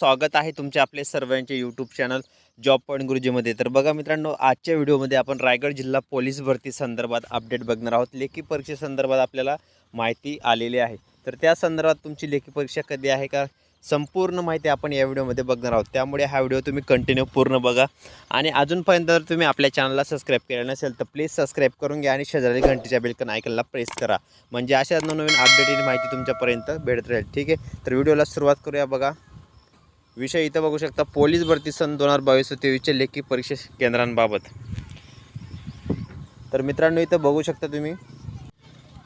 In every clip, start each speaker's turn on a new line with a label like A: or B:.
A: स्वागत आहे तुमच्या आपले सर्वांचे यूट्यूब चॅनल जॉब पॉईंट गुरुजीमध्ये तर बघा मित्रांनो आजच्या व्हिडिओमध्ये आपण रायगड जिल्हा पोलीस भरती संदर्भात अपडेट बघणार आहोत. लेखी परीक्षेसंदर्भात आपल्याला माहिती आलेली आहे. तर त्या संदर्भात तुमची लेखी परीक्षा कधी आहे का? संपूर्ण माहिती आपण या व्हिडिओमध्ये बघणार आहोत. त्यामुळे हा व्हिडिओ तुम्ही कंटिन्यू पूर्ण बघा. आणि अजूनपर्यंत जर तुम्ही आपल्या चॅनलला सबस्क्राईब केलं नसेल तर प्लीज सबस्क्राईब करून घ्या आणि शेजारी घंटीच्या बेलकन ऐकायला प्रेस करा. म्हणजे अशा नवनवीन अपडेट आणि माहिती तुमच्यापर्यंत भेटत राहील. ठीक आहे? तर व्हिडिओला सुरुवात करूया बघा. विषय इथं बघू शकता. पोलीस भरती सन दोन हजार बावीस तेवीसच्या लेखी परीक्षा केंद्रांबाबत. तर मित्रांनो इथं बघू शकता तुम्ही.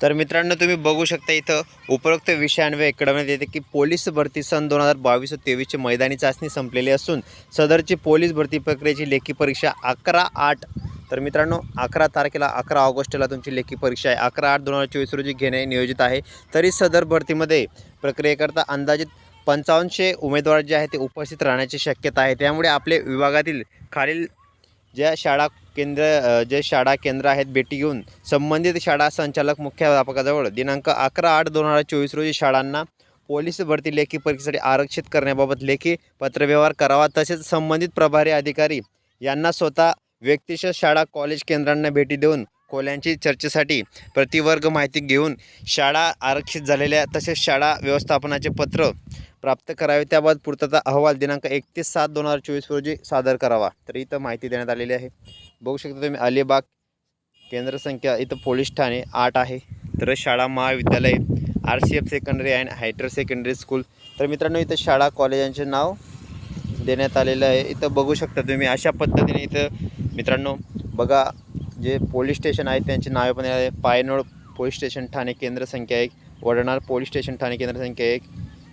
A: तर मित्रांनो तुम्ही बघू शकता इथं उपरोक्त विषयांवर कळवण्यात येते की पोलीस भरती सन दोन हजार बावीस व तेवीसची मैदानी चाचणी संपलेली असून सदरची पोलीस भरती प्रक्रियेची लेखी परीक्षा अकरा आठ. तर मित्रांनो अकरा तारखेला अकरा ऑगस्टला तुमची लेखी परीक्षा आहे. अकरा आठ दोन हजार चोवीस रोजी घेणे नियोजित आहे. तरी सदर भरतीमध्ये प्रक्रियेकरता अंदाजित पंचावन्नशे उमेदवार जे आहेत ते उपस्थित राहण्याची शक्यता आहे. त्यामुळे आपले विभागातील खालील ज्या शाळा केंद्र जे शाळा केंद्र आहेत भेटी घेऊन संबंधित शाळा संचालक मुख्याध्यापकाजवळ दिनांक अकरा आठ दोन हजार चोवीस रोजी शाळांना पोलीस भरती लेखी परीक्षेसाठी आरक्षित करण्याबाबत लेखी पत्रव्यवहार करावा तसेच संबंधित प्रभारी अधिकारी यांना स्वतः व्यक्तिशः शाळा कॉलेज केंद्रांना भेटी देऊन खोल्यांची चर्चेसाठी प्रतिवर्ग माहिती घेऊन शाळा आरक्षित झालेल्या तसेच शाळा व्यवस्थापनाचे पत्र प्राप्त करावे. त्याबाबत पूर्तता अहवाल दिनांक एकतीस सात दोन हजार चोवीस रोजी सादर करावा. तर इथं माहिती देण्यात आलेली आहे. बघू शकता तुम्ही अलिबाग केंद्र संख्या इथं पोलीस ठाणे आठ आहे. तर शाळा महाविद्यालय R C F secondary and higher secondary school तर मित्रांनो इथं शाळा कॉलेजांचे नाव देण्यात आलेलं आहे. इथं बघू शकता तुम्ही अशा पद्धतीने इथं मित्रांनो बघा जे पोलीस स्टेशन आहेत त्यांची नावे पण आहे. पायनोड पोलीस स्टेशन ठाणे केंद्र संख्या एक वडणार पोलीस स्टेशन ठाणे केंद्र संख्या एक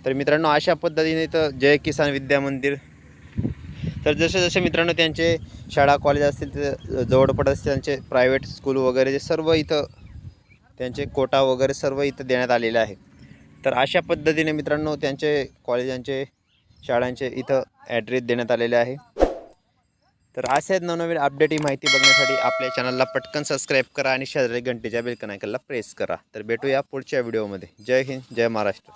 A: तर मित्रांनो अशा पद्धतीने इथं जय किसान विद्या मंदिर. तर जसे जसे मित्रांनो त्यांचे शाळा कॉलेज असतील ते जवळ पडत असतील त्यांचे प्रायव्हेट स्कूल वगैरे जे सर्व इथं त्यांचे कोटा वगैरे सर्व इथं देण्यात आलेले आहे. तर अशा पद्धतीने मित्रांनो त्यांचे कॉलेजांचे शाळांचे इथं ॲड्रेस देण्यात आलेले आहे. तर असे नवनवीन अपडेट ही माहिती बघण्यासाठी आपल्या चॅनलला पटकन सबस्क्राईब करा आणि शेजारी घंटेच्या बेलकनायकलला प्रेस करा. तर भेटूया पुढच्या व्हिडिओमध्ये जय हिंद जय महाराष्ट्र.